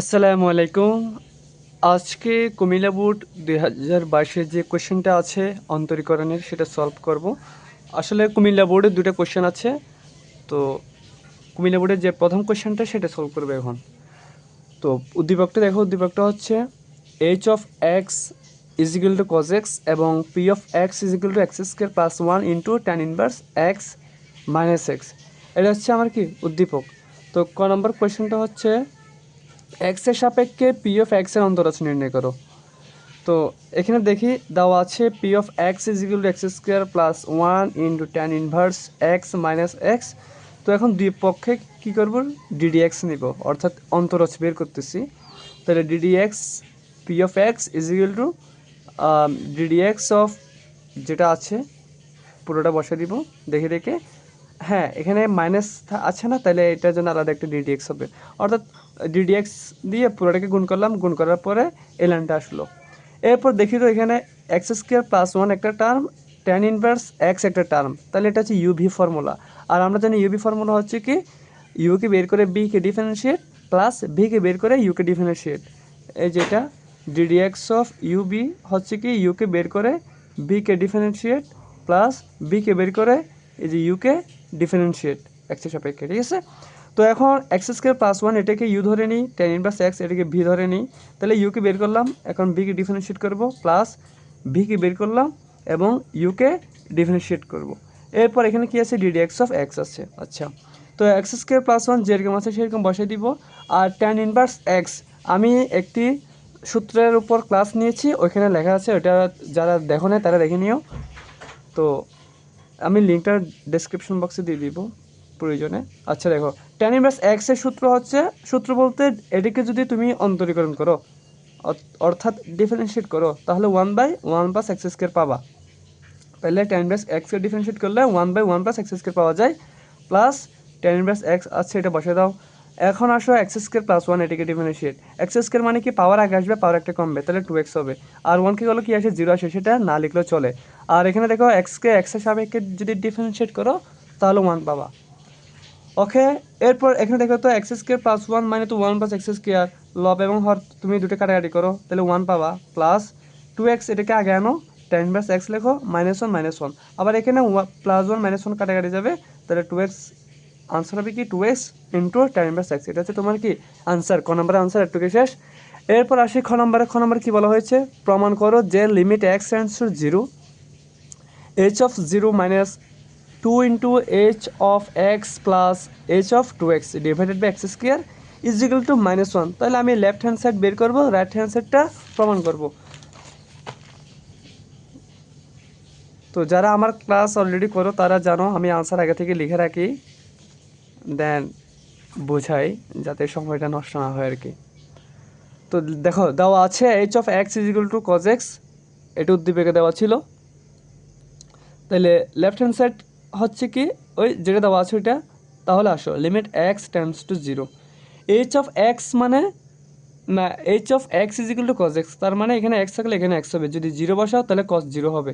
আসসালামু আলাইকুম। আজকে কুমিল্লা বোর্ড দুই হাজার বাইশের যে কোশ্চেনটা আছে অন্তরীকরণের, সেটা সলভ করব। আসলে কুমিল্লা বোর্ডে দুটো কোশ্চেন আছে। তো কুমিল্লা বোর্ডের যে প্রথম কোশ্চেনটা, সেটা সলভ করবে এখন। তো উদ্দীপকটা দেখো, উদ্দীপকটা হচ্ছে H of X is equal to cos X এবং P of X is equal to X square plus one into tan inverse X minus X এটা হচ্ছে আমার কি? উদ্দীপক। তো ক নম্বর কোয়েশ্চেনটা হচ্ছে এক্সের সাপেক্ষে পি অফ এক্সের অন্তরাজ নির্ণয় করো। তো এখানে দেখি, দেওয়া আছে p of x is equal to x square plus one into tan inverse x minus x তো এখন দুই পক্ষে কী করব? ডিডি এক্স নিব। অর্থাৎ অন্তরাজ বের করতেছি। তাহলে d d x p of x is equal to d d x of যেটা আছে, পুরোটা বসে দিব। দেখে দেখে হ্যাঁ এখানে মাইনাস আছে না তাহলে এটার জন্য আলাদা একটা ডিডিএক্স হবে। অর্থাৎ ডিডিএক্স দিয়ে পুরোটাকে গুণ করলাম, গুণ করার পরে এলানটা আসলো। এরপর দেখি তো এখানে এক্স স্কোয়ার প্লাস ওয়ান একটা টার্ম টেন ইনভার্স এক্স একটা টার্ম তাহলে এটা হচ্ছে ইউভি ফর্মুলা আর আমরা জানি ইউভি ফর্মুলা হচ্ছে কি ইউকে বের করে বিকে ডিফারেন্সিয়েট প্লাস ভিকে বের করে ইউকে ডিফারেন্সিয়েট এই যেটা ডিডিএক্স অফ ইউবি হচ্ছে কি ইউকে বের করে বিকে ডিফারেন্সিয়েট প্লাস বিকে বের করে এই যে ইউকে ডিফারেন্সিয়েট এক্সের সাপেক্ষে, ঠিক আছে? তো এখন এক্স স্কোয়ার প্লাস ওয়ান এটাকে ইউ ধরে নিই টেন ইনভার্স এক্স এটাকে ভি ধরে নিই, তাহলে ইউকে বের করলাম, এখন ভিকে ডিফারেন্সিয়েট করব প্লাস ভিকে বের করলাম এবং ইউকে ডিফারেন্সিয়েট করব। এরপর এখানে কি আছে? ডিডি এক্স অফ এক্স আছে। আচ্ছা তো এক্স স্কোয়ার প্লাস ওয়ান যেরকম আছে সেরকম বসে দিব, আর টেন ইনভার্স এক্স আমি একটি সূত্রের উপর ক্লাস নিয়েছি, ওইখানে লেখা আছে ওটা যারা দেখো না তারা দেখে নিও। তো আমি লিঙ্কটা ডেসক্রিপশন বক্সে দিয়ে দিব, প্রয়োজনে। আচ্ছা দেখো টেন ইনভার্স এক্সের সূত্র হচ্ছে, সূত্র বলতে এটিকে যদি তুমি অন্তরীকরণ করো অর্থাৎ ডিফারেন্সিয়েট করো, তাহলে one by one plus x square পাবা। তাহলে টেন ইনভার্স এক্সকে ডিফারেন্সিয়েট করলে one by one plus x square পাওয়া যায় প্লাস টেন ইনভার্স এক্স আছে এটা বসে দাও। এখন আসো এক্স স্কোয়ার প্লাস ওয়ান এটিকে ডিফারেন্সিয়েট এক্স স্কোয়ার মানে কি? পাওয়ার আগে আসবে পাওয়ার একটা কমবে, তাহলে টু এক্স হবে। আর ওয়ান কি হলো কি আসে? জিরো আসে, সেটা না লিখলেও চলে। আর এখানে দেখো এক্সকে এক্সের সাপেক্ষে যদি ডিফারেন্সিয়েট করো, তাহলে ওয়ান পাবা। ওকে এরপর এখানে দেখো তো এক্স স্কোয়ার প্লাস ওয়ান মানে তো ওয়ান প্লাস এক্স স্কোয়ার লব এবং হর তুমি দুটো কাটাকাটি করো, তাহলে ওয়ান পাবা। প্লাস টু এক্স এটাকে আগে আনো টেন প্লাস এক্স লেখো মাইনাস ওয়ান মাইনাস ওয়ান আবার এখানে প্লাস ওয়ান মাইনাস ওয়ান কাটাকাটি যাবে, তাহলে টু এক্স আনসার হবে কি? Two x into tan plus x এটা হচ্ছে তোমার কি? আনসার ক নম্বরের আনসার একটু শেষ। এরপর আসি খ নম্বরে খ নম্বরে কী বলা হয়েছে? প্রমাণ করো যে limit x tends to zero h of zero minus two into h of x plus h of two x divided by x square is equal to minus one তাহলে আমি লেফট হ্যান্ড সাইড বের করব right hand সাইডটা প্রমাণ করব। তো যারা আমার ক্লাস অলরেডি করো, তারা জানো, আমি আনসার আগে থেকে লিখে রাখি। দেন বোঝাই, যাতে সময়টা নষ্ট না হয় আর কি। তো দেখো, দেওয়া আছে h of x is equal to cos x এটা উদ্দীপকে দেওয়া ছিল। তাহলে লেফট হ্যান্ড সাইড হচ্ছে কি? ওই যেটা দেওয়া আছে ওইটা? তাহলে আসো limit x tends to zero h of x মানে না h of x is equal to cos x তার মানে এখানে এক্স থাকলে এখানে এক্স হবে। যদি জিরো বসাও তাহলে কজ জিরো হবে।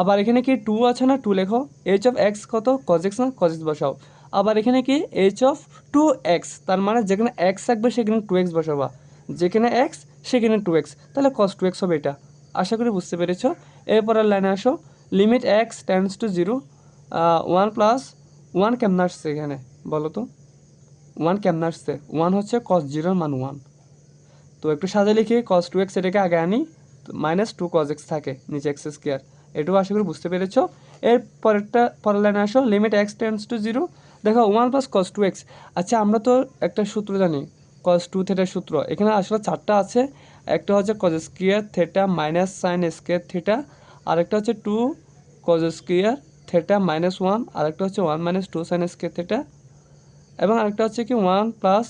আবার এখানে কি টু আছে না টু লেখো। এইচ অফ এক্স কত? কজ এক্স না কজ এক্স বসাও। আবার এখানে কি? এইচ অফ টু এক্স তার মানে যেখানে এক্স থাকবে সেখানে টু এক্স বসাবা। যেখানে এক্স সেখানে টু এক্স তাহলে কস টু এক্স হবে এটা। আশা করি বুঝতে পেরেছ। এরপরের লাইনে আসো। Limit x tends to zero one plus one কেমন আসছে এখানে, বলো তো। ওয়ান কেমন আসছে ওয়ান হচ্ছে কস জিরোর মান ওয়ান তো একটু সাজে লিখি কস টু এক্স এটাকে আগে আনি মাইনাস টু কস এক্স থাকে নিচে এক্স স্কোয়ার এটাও আশা করি বুঝতে পেরেছ। এর পরেরটা, পরের লাইনে আসো limit x tends to zero দেখো one plus cos two x আচ্ছা আমরা তো একটা সূত্র জানি কস টু থেটার সূত্র। এখানে আসলে চারটা আছে। একটা হচ্ছে cos square theta minus sine square theta আরেকটা হচ্ছে two cos square theta minus one আরেকটা হচ্ছে one minus two sine square theta এবং আরেকটা হচ্ছে কি one plus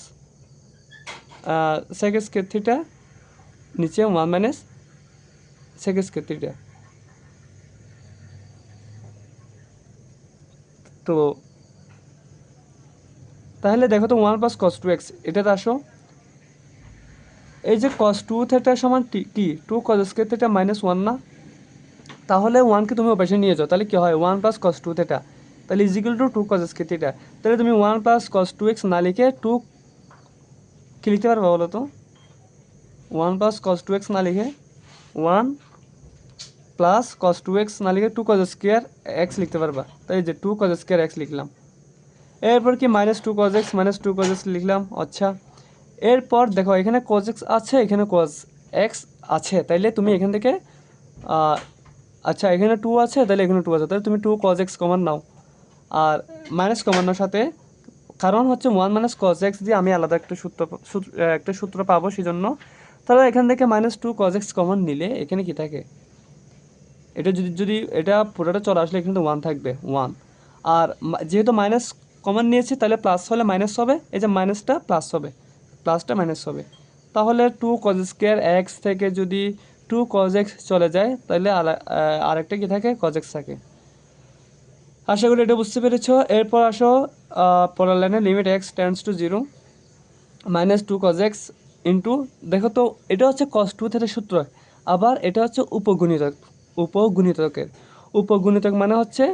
sec square theta নিচে one minus sec square theta তো তাহলে দেখো তো one plus cos two x এটাতে আসো। এই যে কস টু থেটার সমান কি? Two cos square theta minus one না? তাহলে ওয়ানকে তুমি ওপাশে নিয়ে যাও, তাহলে কী হয়? One plus cos two theta তাহলে equal to two cos square theta তাহলে তুমি one plus cos two x না লিখে টু কী লিখতে পারবে বলো তো? One plus cos two x না লিখে one plus cos two x না লিখে টু কজ স্কোয়ার এক্স লিখতে পারবা। তাই যে টু কজ স্কোয়ার এক্স লিখলাম। এরপর কি minus two cos x minus two cos x লিখলাম আচ্ছা। এরপর দেখো, এখানে কজ এক্স আছে, এখানে কজ এক্স আছে। তাইলে তুমি এখান থেকে আচ্ছা এখানে টু আছে, তাহলে এখানে টু আছে। তাহলে তুমি টু কজ এক্স কমান নাও। আর মাইনাস কমানোর সাথে, কারণ হচ্ছে ওয়ান মাইনাস কজ এক্স দিয়ে আমি আলাদা একটা সূত্র একটা সূত্র পাবো সেই জন্য তাহলে এখান থেকে minus two cos x common নিলে এখানে কি থাকে? এটা যদি যদি এটা পুরোটা চলে আসলে এখানে তো ওয়ান থাকবে ওয়ান আর যেহেতু মাইনাস কমন নিয়েছি, তাহলে প্লাস হলে মাইনাস হবে। এই যে মাইনাসটা প্লাস হবে। প্লাসটা মাইনাস হবে। তাহলে টু কজ স্কোয়ার এক্স থেকে যদি টু কজ এক্স চলে যায় তাহলে আরেকটা কি থাকে? কজ এক্স থাকে। আশা করি এটা বুঝতে পেরেছ। এরপর আসো পরের লাইনে limit x tends to zero minus two cos x into দেখো তো, এটা হচ্ছে কস টু থেকে সূত্র, আবার এটা হচ্ছে উপগুণিতক, উপগুণিতকের। উপগুণিতক মানে হচ্ছে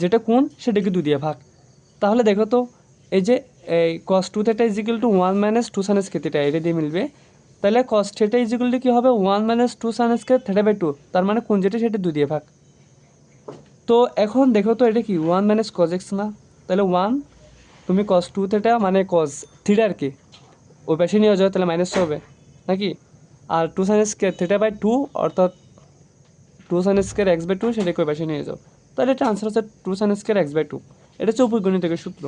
যেটা কোন সেটাকে দু দিয়ে ভাগ। তাহলে দেখো তো, এই যে, এই cos two theta equal to one minus two sinus কেতিটা এটা দিয়ে মিলবে। তাহলে কস থেটা ইজিক্যাল টু কী হবে? ওয়ান মাইনাস টু সাইনাস কে থেটা বাই টু তার মানে কোন যেটা সেটা দু দিয়ে ভাগ। তো এখন দেখো তো এটা কি? ওয়ান মাইনাস কজ এক্স না? তাহলে ওয়ান তুমি কস টু থেটা মানে কস থ্রিটা আর কি? ওই পাশে নিয়ে যাও, তাহলে মাইনাস হবে। নাকি? আর two sine square theta by two অর্থাৎ two sine square x by two সেটাকে ওই পাশে নিয়ে যাও। তাহলে এটা আনসার হচ্ছে two sine square x by two এটা হচ্ছে উপগণিতকের সূত্র।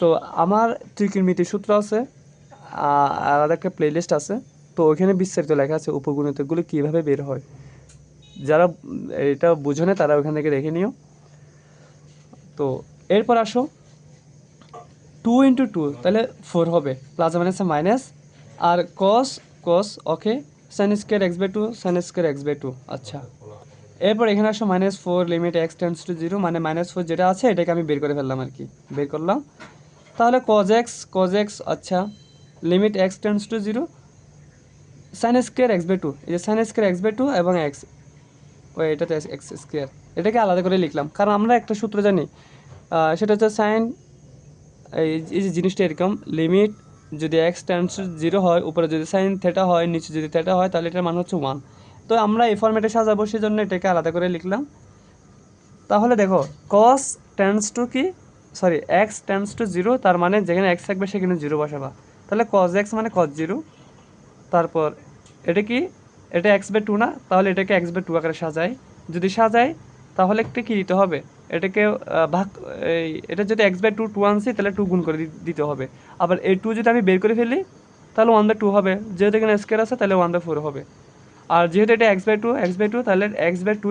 তো আমার ত্রিকোণমিতির সূত্র আছে। আলাদা একটা প্লেলিস্ট আছে। তো ওইখানে বিস্তারিত লেখা আছে উপগণিতকগুলো কীভাবে বের হয়। যারা এটা বুঝো না তারা ওখান থেকে দেখে নিও। তো এরপর আসো। টু ইন্টু টু তাহলে ফোর হবে। প্লাস মাইনাসে minus R cos cos okay sine square x by two sine square x by two আচ্ছা। এরপর এখানে আসো minus four limit x tends to zero মানে মাইনাস ফোর যেটা আছে, এটাকে আমি বের করে ফেললাম আর কি। বের করলাম। তাহলে কজ এক্স কজ এক্স আচ্ছা। Limit x tends to zero sine square x by two এই যে sine square x by two এবং এক্স ওই এটা তো এক্স স্কোয়ার এটাকে আলাদা করে লিখলাম। কারণ আমরা একটা সূত্র জানি সেটা হচ্ছে সাইন এই যে জিনিসটা এরকম লিমিট যদি এক্স টেন্স জিরো হয়, উপরে যদি সাইন থেটা হয়, নিচে যদি থেটা হয়, তাহলে এটার মান হচ্ছে ওয়ান তো আমরা এই ফর্মেটে সাজাবো সেই জন্য এটাকে আলাদা করে লিখলাম। তাহলে দেখো কস টেন্স টু কি? Sorry x tends to zero তার মানে যেখানে এক্স থাকবে, সেখানে জিরো বসাবা। তাহলে কজ এক্স মানে কজ জিরো তারপর এটা কি? এটা এক্স বাই টু না, তাহলে এটাকে এক্স বাই টু আকারে সাজাই। যদি সাজাই, তাহলে একটা কী দিতে হবে? এটাকে ভাগ, এই, এটা যদি এক্স বাই টু টু আনছি, তাহলে টু গুণ করে দিতে হবে। আবার এই টু যদি আমি বের করে ফেলি, তাহলে ওয়ান বাই টু হবে। যেহেতু এখানে স্কোয়ার আছে, তাহলে ওয়ান বাই ফোর হবে। আর যেহেতু এটা x by two x by two তাহলে x by two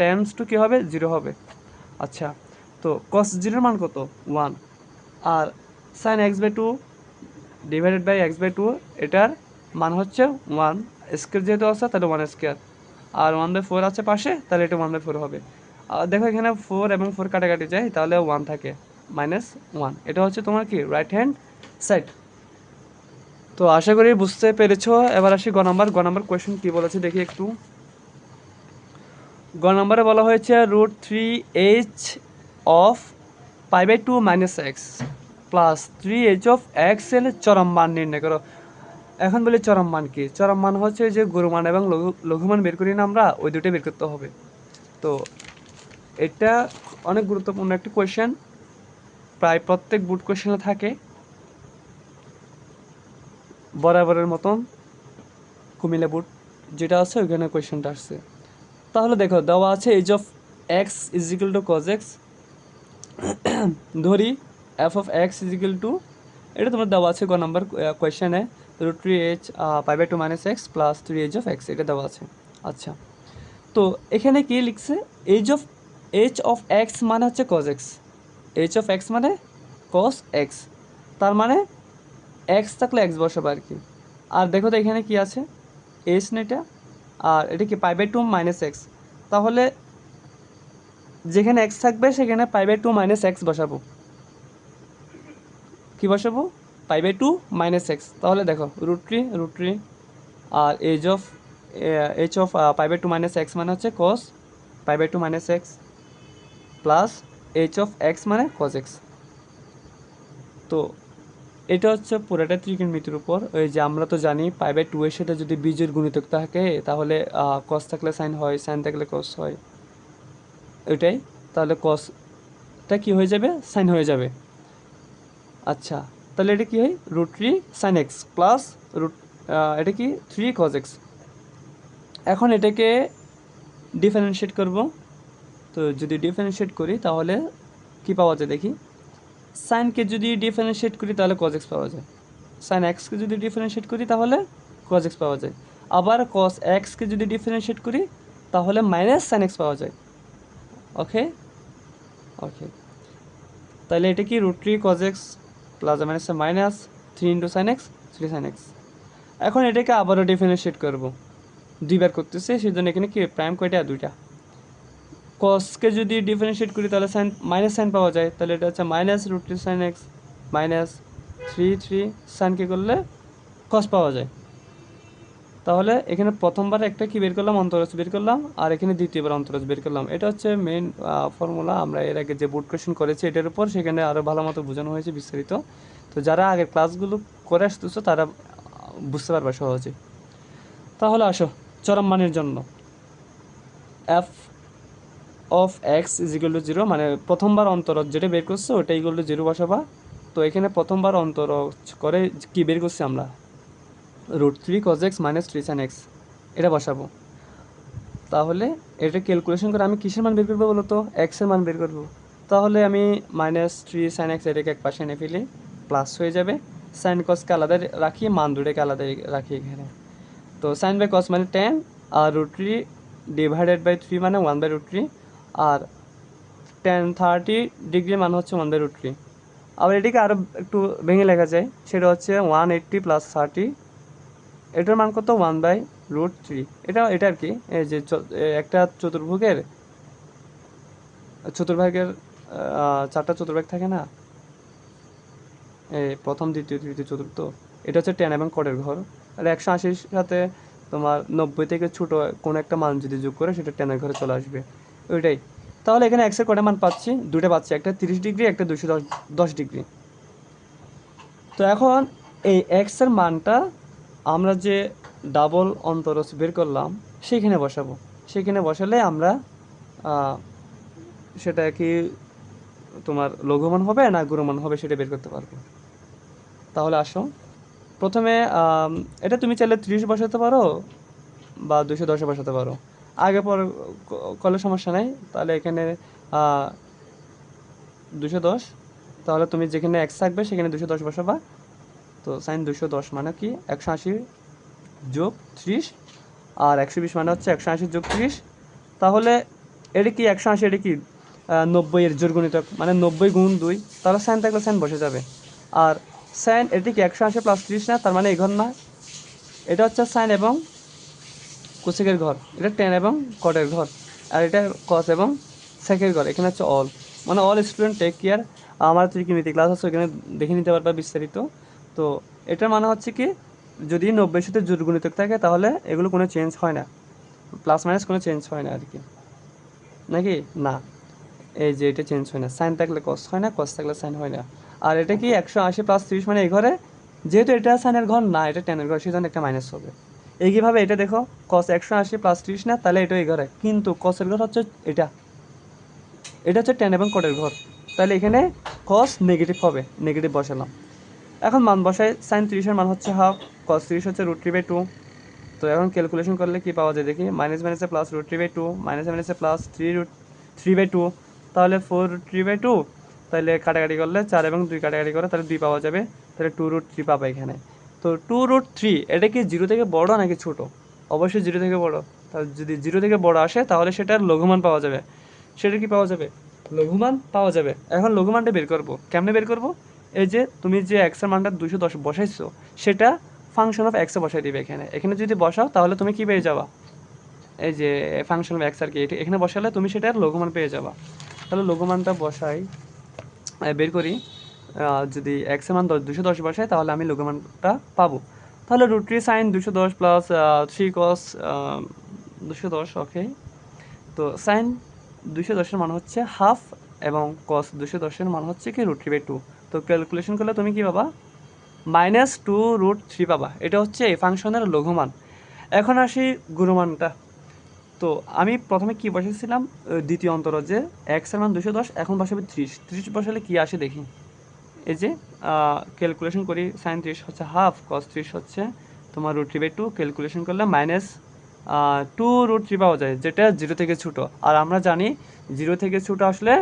tends to কী হবে? জিরো হবে। আচ্ছা তো কস জিরোর মান কত? One R sine x by two divided by x by two এটার মান হচ্ছে ওয়ান স্কোয়ার যেহেতু আছে, তাহলে ওয়ান স্কোয়ার আর ওয়ান বাই ফোর আছে পাশে, তাহলে এটা ওয়ান বাই ফোর হবে। আর দেখো এখানে ফোর এবং ফোর কাটাকাটি যায়, তাহলে ওয়ান থাকে মাইনাস ওয়ান এটা হচ্ছে তোমার কি রাইট হ্যান্ড সাইড তো আশা করি বুঝতে পেরেছ। এবার আসি গ নাম্বার গ নাম্বার কোয়েশ্চেন কী বলেছে দেখি একটু। গ নাম্বারে বলা হয়েছে root three h of pi by two minus x plus three h of এক্সের চরম মান নির্ণয় করো। এখন বলি চরম মান কি? চরম মান হচ্ছে যে গুরুমান এবং লঘু, লঘুমান বের করি না আমরা, ওই দুটোই বের করতে হবে। তো এটা অনেক গুরুত্বপূর্ণ একটি কোয়েশ্চেন প্রায় প্রত্যেক বুট কোয়েশ্চেনে থাকে। বরাবরের মতন কুমিল্লা বুট যেটা আছে, ওইখানে কোয়েশ্চেনটা আসছে। তাহলে দেখো, দেওয়া আছে h of x is equal to cos x ধরি f of x is equal to এটা তোমার দেওয়া আছে, গ number কোয়েশ্চেনে root three h pi by two minus x plus three h of x এটা দেওয়া আছে। আচ্ছা। তো এখানে কি লিখছে? H of h of x মানে হচ্ছে cos x h of x মানে কস এক্স তার মানে এক্স থাকলে এক্স বসাবো আর কি। আর দেখো তো এখানে কি আছে? এইচ না এটা। আর এটা কি pi by two minus x তাহলে যেখানে এক্স থাকবে, সেখানে pi by two minus x বসাবো। কী বসাবো pi by two minus x তাহলে দেখো root three root three R h of h of pi by two minus x মানে হচ্ছে cos pi by two minus x plus h of x মানে cos x তো এটা হচ্ছে পুরোটা ত্রিকোণমিতির উপর। ওই যে আমরা তো জানি, পাই বাই টু এর সাথে যদি বীজের গুণিতক থাকে, তাহলে কস থাকলে সাইন হয় সাইন থাকলে কস হয়। ওইটাই। তাহলে কসটা কি হয়ে যাবে? সাইন হয়ে যাবে। আচ্ছা তাহলে এটা কী হয়? Root three sine x plus root এটা কি? থ্রি কজ এক্স এখন এটাকে ডিফারেন্সিয়েট করব। তো যদি ডিফারেন্সিয়েট করি, তাহলে কি পাওয়া যায় দেখি? সাইনকে যদি ডিফারেন্সিয়েট করি, তাহলে কজ এক্স পাওয়া যায়। সাইন এক্সকে যদি ডিফারেন্সিয়েট করি, তাহলে কজ এক্স পাওয়া যায়। আবার কস এক্সকে যদি ডিফারেন্সিয়েট করি, তাহলে মাইনাস সাইন এক্স পাওয়া যায়। ওকে ওকে তাহলে এটা কি? Root three cos x plus minus minus three into sine x three sine x এখন এটাকে আবারও ডিফারেন্সিয়েট করব। দুইবার করতেছে সেই জন্য এখানে কি প্রাইম কয়টা? দুইটা। কসকে যদি ডিফারেন্সিয়েট করি, তাহলে সাইন মাইনাস সাইন পাওয়া যায়। তাহলে এটা হচ্ছে minus root three sine x minus three three সাইনকে করলে কস পাওয়া যায়। তাহলে এখানে প্রথমবার একটা কি বের করলাম? অন্তরজ বের করলাম। আর এখানে দ্বিতীয়বার অন্তরজ বের করলাম। এটা হচ্ছে মেন ফর্মুলা আমরা এর আগে যে বোর্ড কোয়েশন করেছি, এটার উপর সেখানে আরও ভালো মতো বোঝানো হয়েছে বিস্তারিত। তো যারা আগের ক্লাসগুলো করে আসতেছো, তারা বুঝতে পারবে সহজে। তাহলে আসো, চরম মানের জন্য। F of x is equal to zero মানে প্রথমবার অন্তরজ যেটা বের করছে ওটা ইকুয়াল টু জিরো বসাবা। তো এখানে প্রথমবার অন্তরজ করে কি বের করছি আমরা? Root three cos x minus three sine x এটা বসাবো। তাহলে এটা ক্যালকুলেশন করে আমি কিসের মান বের করব বলো তো? এক্সের মান বের করব। তাহলে আমি মাইনাস থ্রি সাইন এক্স এটাকে এক পাশে এনে ফেলি প্লাস হয়ে যাবে। সাইন কসকে আলাদা রাখি, মান দুটোকে আলাদা রাখি এখানে। তো সাইন বাই কস মানে tan R root three divided by three মানে ওয়ান বাই রুট থ্রি আর টেন থার্টি ডিগ্রি মানে হচ্ছে ওয়ান বাই রুট থ্রি আবার এটিকে আরও একটু ভেঙে লেখা যায়, সেটা হচ্ছে ওয়ান এইট্টি প্লাস থার্টি এটার মান কত? ওয়ান বাই রুট থ্রি এটা এটা আর কি যে একটা চতুর্ভুগের, চতুর্ভাগের চারটা চতুর্ভাগ থাকে না? এই প্রথম, দ্বিতীয়, তৃতীয়, চতুর্থ। এটা হচ্ছে টেন এবং কটের ঘর। আর একশো আশির সাথে তোমার নব্বই থেকে ছোটো কোনো একটা মান যদি যোগ করে, সেটা টেনের ঘরে চলে আসবে। ওইটাই। তাহলে এখানে এক্সের কটা মান পাচ্ছি দুটো পাচ্ছি, একটা তিরিশ ডিগ্রি, একটা দশ দশ ডিগ্রি। তো এখন এই এক্সের মানটা আমরা যে ডাবল অন্তরস বের করলাম সেইখানে বসাবো। সেখানে বসালে আমরা সেটা কি তোমার লঘুমান হবে না গুরুমান হবে সেটা বের করতে পারব। তাহলে আসো। প্রথমে এটা তুমি চাইলে ত্রিশ বসাতে পারো বা দুশো দশে বসাতে পারো। আগে পর করলে সমস্যা নেই। তাহলে এখানে দুশো দশ। তাহলে তুমি যেখানে এক্স থাকবে, সেখানে দুশো দশ বসাবা। তো সাইন দুশো দশ মানে কি? একশো আশি যোগ ত্রিশ আর একশো বিশ মানে হচ্ছে একশো আশি যোগ ত্রিশ। তাহলে এটা কি একশো আশি, এটা কি নব্বই এর জোর মানে নব্বই গুণ দুই, তাহলে সাইন থাকলে সাইন বসে যাবে। আর সাইন, এটি কি একশো আশি প্লাস ত্রিশ না? তার মানে এই ঘর না। এটা হচ্ছে সাইন এবং কোসেকের ঘর। এটা টেন এবং কটের ঘর। আর এটা কস এবং সেকের ঘর। এখানে হচ্ছে অল মানে অল স্টুডেন্ট টেক কেয়ার আমার ত্রিকোণমিতি ক্লাস আছে ওখানে দেখে নিতে পারবা বিস্তারিত। তো এটার মানে হচ্ছে কি, যদি নব্বই সাথে জোর গুণিতক থাকে, তাহলে এগুলো কোনো চেঞ্জ হয় না। প্লাস মাইনাস কোনো চেঞ্জ হয় না আর কি। নাকি? না। এই যে এটা চেঞ্জ হয় না। সাইন থাকলে কস হয় না কস থাকলে সাইন হয় না। আর এটা কি একশো আশি প্লাস তিরিশ মানে এই ঘরে? যেহেতু এটা সাইনের ঘর, না, এটা টেনের ঘর সেই জন্য একটা মাইনাস হবে। একইভাবে এটা দেখো কস একশো আশি প্লাস তিরিশ না, তাহলে এটা এই ঘরে। কিন্তু কসের ঘর হচ্ছে এটা। এটা হচ্ছে টেন এবং কটের ঘর। তাহলে এখানে কস নেগেটিভ হবে নেগেটিভ বসালাম। এখন মান বসায় সাইন তিরিশের মান হচ্ছে হাফ কস তিরিশ হচ্ছে রুট থ্রি বাই টু তো এখন ক্যালকুলেশন করলে কি পাওয়া যায়? দেখি মাইনাস মাইনাসে plus root three by two minus মাইনাসে plus three root three by two তাহলে four root three by two তাহলে কাটাকাটি করলে চার এবং দুই কাটাকাটি করে, তাহলে দুই পাওয়া যাবে। তাহলে টু রুট থ্রি পাবা এখানে। তো টু রুট থ্রি এটা কি জিরো থেকে বড় নাকি ছোট? অবশ্যই জিরো থেকে বড়। তাহলে যদি জিরো থেকে বড় আসে, তাহলে সেটার লঘুমান পাওয়া যাবে। সেটা কি পাওয়া যাবে? লঘুমান পাওয়া যাবে। এখন লঘুমানটা বের করব। কেমনে বের করব? এই যে তুমি যে এক্সের মানটা দুশো দশ বসাইছো, সেটা ফাংশন অফ এক্সে বসাই দিবে এখানে। এখানে যদি বসাও, তাহলে তুমি কি পেয়ে যাবা? এই যে ফাংশন অফ এক্স আর কি এখানে বসালে তুমি সেটার লঘুমান পেয়ে যাবা। তাহলে লঘুমানটা বসাই বের করি। যদি এক্সের মান দশ দুশো দশ বসাই, তাহলে আমি লঘুমানটা পাবো। তাহলে রুট থ্রি সাইন দুশো দশ প্লাস থ্রি কস দুশো দশ ওকে তো সাইন দুশো দশের মান হচ্ছে হাফ এবং কস দুশো দশের মান হচ্ছে কি রুট থ্রি বাই টু তো ক্যালকুলেশন করলে তুমি কি পাবা? মাইনাস টু রুট থ্রি পাবা। এটা হচ্ছে এই ফাংশনের লঘুমান। এখন আসি গুণমানটা। তো আমি প্রথমে কি বসেছিলাম? দ্বিতীয় অন্তর যে এক্সের মান দুশো দশ, এখন বসাবে ত্রিশ। ত্রিশ বসালে কি আসে দেখি। এই যে ক্যালকুলেশন করি সাইন ত্রিশ হচ্ছে হাফ কস ত্রিশ হচ্ছে তোমার root three by two calculation করলে মাইনাস টু রুট থ্রি পাওয়া যায়, যেটা জিরো থেকে ছোটো। আর আমরা জানি জিরো থেকে ছোটো আসলে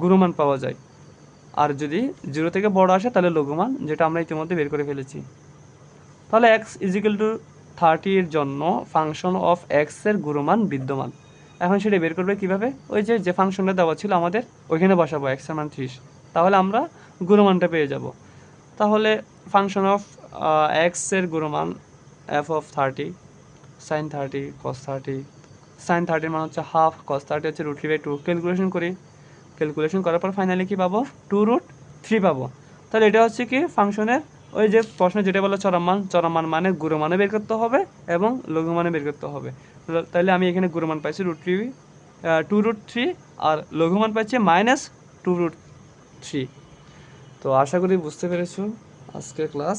গুণমান পাওয়া যায়। আর যদি জিরো থেকে বড় আসে, তাহলে লঘুমান, যেটা আমরা ইতিমধ্যে বের করে ফেলেছি। তাহলে এক্স ইজিক্যাল টু থার্টির জন্য ফাংশন অফ এক্সের গুণমান বিদ্যমান। এখন সেটা বের করবে কীভাবে? ওই যে যে ফাংশনটা দেওয়া ছিল আমাদের, ওইখানে বসাবো এক্সের মান ত্রিশ। তাহলে আমরা গুরুমানটা পেয়ে যাব। তাহলে ফাংশন অফ এক্সের গুণমান f of thirty sine thirty cos thirty sine থার্টির মান হচ্ছে হাফ কস থার্টি হচ্ছে রুট বাই টু ক্যালকুলেশন করি। ক্যালকুলেশন করার পর ফাইনালি কি পাবো? টু রুট থ্রি পাবো। তাহলে এটা হচ্ছে কি ফাংশনের ওই যে প্রশ্নে যেটা বলো চরমান চরমান মানে গুরু মানে বের করতে হবে এবং লঘু মানে বের করতে হবে। তাহলে- আমি এখানে গুরু মান পাইছি root three two root three আর লঘু মান পাইছি মাইনাস টু রুট থ্রি তো আশা করি বুঝতে পেরেছ আজকের ক্লাস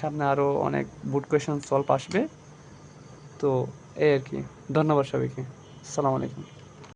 সামনে আরও অনেক বুট কোয়েশন সলভ আসবে। তো এই আর কি। ধন্যবাদ সবাইকে। আসসালামু আলাইকুম।